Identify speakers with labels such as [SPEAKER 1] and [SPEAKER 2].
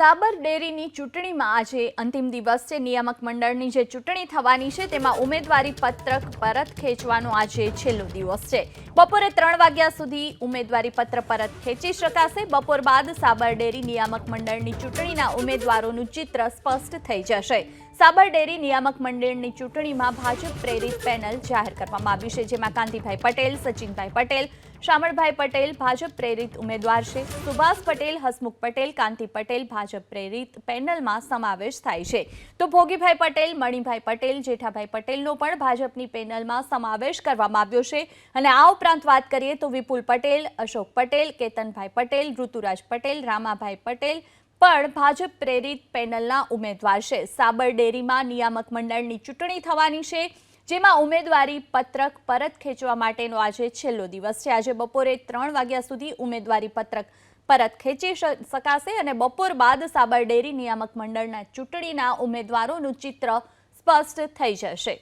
[SPEAKER 1] સાબર ડેરીની ચૂંટણીમાં આજે અંતિમ દિવસ છે. નિયામક મંડળની જે ચૂંટણી થવાની છે, તેમાં ઉમેદવારી પત્રક પરત ખેંચવાનો આજે છેલ્લો દિવસ છે. બપોરે ત્રણ વાગ્યા સુધી ઉમેદવારી પત્ર પરત ખેંચી શકાશે. બપોર બાદ સાબર ડેરી નિયામક મંડળની ચૂંટણીના ઉમેદવારોનું ચિત્ર સ્પષ્ટ થઈ જશે. સાબર ડેરી નિયામક મંડળની ચૂંટણીમાં ભાજપ પ્રેરિત પેનલ જાહેર કરવામાં આવ્યું છે, જેમાં કાંતિભાઈ પટેલ, સચિનભાઈ પટેલ, શામળભાઈ પટેલ ભાજપ પ્રેરિત ઉમેદવાર છે, સુભાષ પટેલ, હસમુખ પટેલ, કાંતિ પટેલ ભાજપ પ્રેરિત પેનલમાં સમાવેશ થાય છે. તો ભોગીભાઈ પટેલ, મણિભાઈ પટેલ, જેઠાભાઈ પટેલનો પણ ભાજપની પેનલમાં સમાવેશ કરવામાં આવ્યો છે. અને આ ઉપરાંત વાત કરીએ તો વિપુલ પટેલ, અશોક પટેલ, કેતનભાઈ પટેલ, ઋતુરાજ પટેલ, રામાભાઈ પટેલ પણ ભાજપ પ્રેરિત પેનલના ઉમેદવાર છે. સાબર ડેરીમાં નિયામક મંડળની ચૂંટણી થવાની છે, જેમાં ઉમેદવારી પત્રક પરત ખેંચવા માટેનો આજે છેલ્લો દિવસ છે. આજે બપોરે ત્રણ વાગ્યા સુધી ઉમેદવારી પત્રક પરત ખેંચી શકાશે અને બપોર બાદ સાબર ડેરી નિયામક મંડળના ચૂંટણીના ઉમેદવારોનું ચિત્ર સ્પષ્ટ થઈ જશે.